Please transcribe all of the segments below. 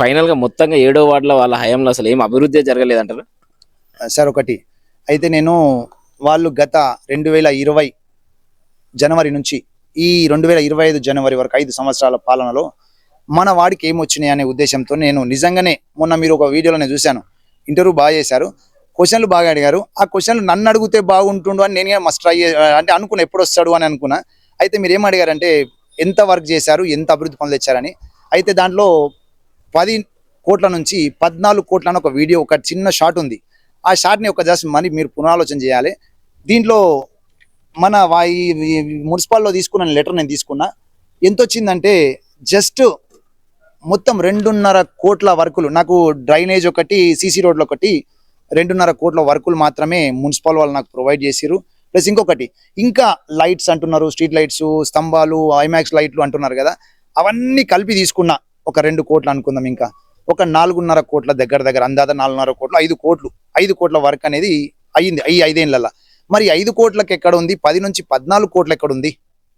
ఫైనల్గా మొత్తంగా ఏడో వార్డులో వాళ్ళ హయాంలో అసలు ఏం అభివృద్ధి జరగలేదంటారు సార్ ఒకటి. అయితే నేను వాళ్ళు గత రెండు వేల ఇరవై జనవరి నుంచి ఈ రెండు వేల ఇరవై ఐదు జనవరి వరకు ఐదు సంవత్సరాల పాలనలో మన వాడికి ఏమొచ్చినాయి అనే ఉద్దేశంతో నేను నిజంగానే మొన్న మీరు ఒక వీడియోలో నేను చూశాను. ఇంటర్వ్యూ బాగా చేశారు. క్వశ్చన్లు బాగా అడిగారు. ఆ క్వశ్చన్లు నన్ను అడిగితే బాగుంటుండు అని నేను మస్ట్ ట్రై అంటే అనుకున్నా ఎప్పుడు వస్తాడు అని అనుకున్నా. అయితే మీరు ఏం అడిగారంటే ఎంత వర్క్ చేశారు ఎంత అభివృద్ధి పనులు అయితే దాంట్లో పది కోట్ల నుంచి పద్నాలుగు కోట్ల ఒక వీడియో ఒక చిన్న షాట్ ఉంది. ఆ షాట్ని ఒక జస్ట్ మరి మీరు పునరాలోచన చేయాలి. దీంట్లో మన ఈ మున్సిపాల్లో తీసుకున్న లెటర్ నేను తీసుకున్నా. ఎంత వచ్చిందంటే జస్ట్ మొత్తం రెండున్నర కోట్ల వర్కులు నాకు డ్రైనేజ్ ఒకటి సీసీ రోడ్లు ఒకటి రెండున్నర కోట్ల వర్కులు మాత్రమే మున్సిపల్ వాళ్ళు నాకు ప్రొవైడ్ చేసిరు ప్లస్ ఇంకొకటి ఇంకా లైట్స్ అంటున్నారు స్ట్రీట్ లైట్స్ స్తంభాలు ఐమాక్స్ లైట్లు అంటున్నారు కదా అవన్నీ కలిపి తీసుకున్నా. ఒక రెండు కోట్లు అనుకుందాం ఇంకా. ఒక నాలుగున్నర కోట్ల దగ్గర దగ్గర అందాద నాలుగున్నర కోట్లు ఐదు కోట్లు ఐదు కోట్ల వర్క్ అనేది అయ్యింది ఈ ఐదేళ్ళలో. మరి ఐదు కోట్లకి ఎక్కడ ఉంది? పది నుంచి పద్నాలుగు కోట్లు ఎక్కడ ఉంది?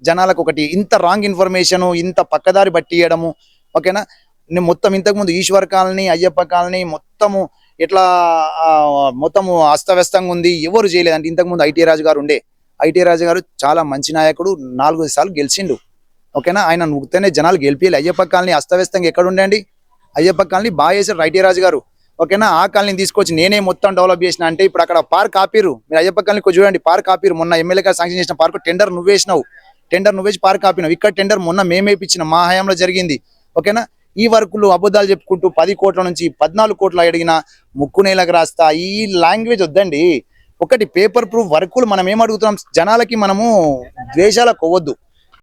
జనాలకు ఒకటి ఇంత రాంగ్ ఇన్ఫర్మేషన్ ఇంత పక్కదారి బట్టి ఇవ్వడము ఓకేనా? నేను మొత్తం ఇంతకుముందు ఈశ్వర్ కాలనీ అయ్యప్ప కాలనీ మొత్తము ఇట్లా మొత్తము అస్తవ్యస్తంగా ఉంది ఎవరు చేయలేదంటే ఇంతకుముందు ఐటీ రాజు గారు ఉండే. ఐటీ రాజు గారు చాలా మంచి నాయకుడు నాలుగు సార్లు గెలిచిండు. ఓకేనా? ఆయన నువ్వుతేనే జనాలు గెలిపియాలి అయ్యప్ప కాలనీ అస్తవ్యస్తంగా ఎక్కడ ఉండే అయ్యప్ప కాలనీ బాగా చేశారు రైటీరాజు రాజు గారు. ఓకేనా? ఆ కాలనీ తీసుకొచ్చి నేనే మొత్తం డెవలప్ చేసిన. అంటే ఇప్పుడు అక్కడ పార్క్ ఆపిరు మీరు అయ్యప్ప కాలనీ చూడండి పార్క్ ఆపిరు మొన్న ఎమ్మెల్యే గారు శాంక్షన్ చేసిన పార్క్ టెండర్ నువ్వేసినావు. టెండర్ నువ్వేసి పార్క్ ఆపినావు. ఇక్కడ టెండర్ మొన్న మేమే ఇప్పించిన మా హయాంలో జరిగింది. ఓకేనా? ఈ వర్కులు అబద్ధాలు చెప్పుకుంటూ పది కోట్ల నుంచి పద్నాలుగు కోట్ల అడిగిన ముక్కు నేలకు రాస్తా. ఈ లాంగ్వేజ్ వద్దండి. ఒకటి పేపర్ ప్రూఫ్ వర్కులు మనం ఏం అడుగుతున్నాం? జనాలకి మనము ద్వేషాలకు కొవ్వద్దు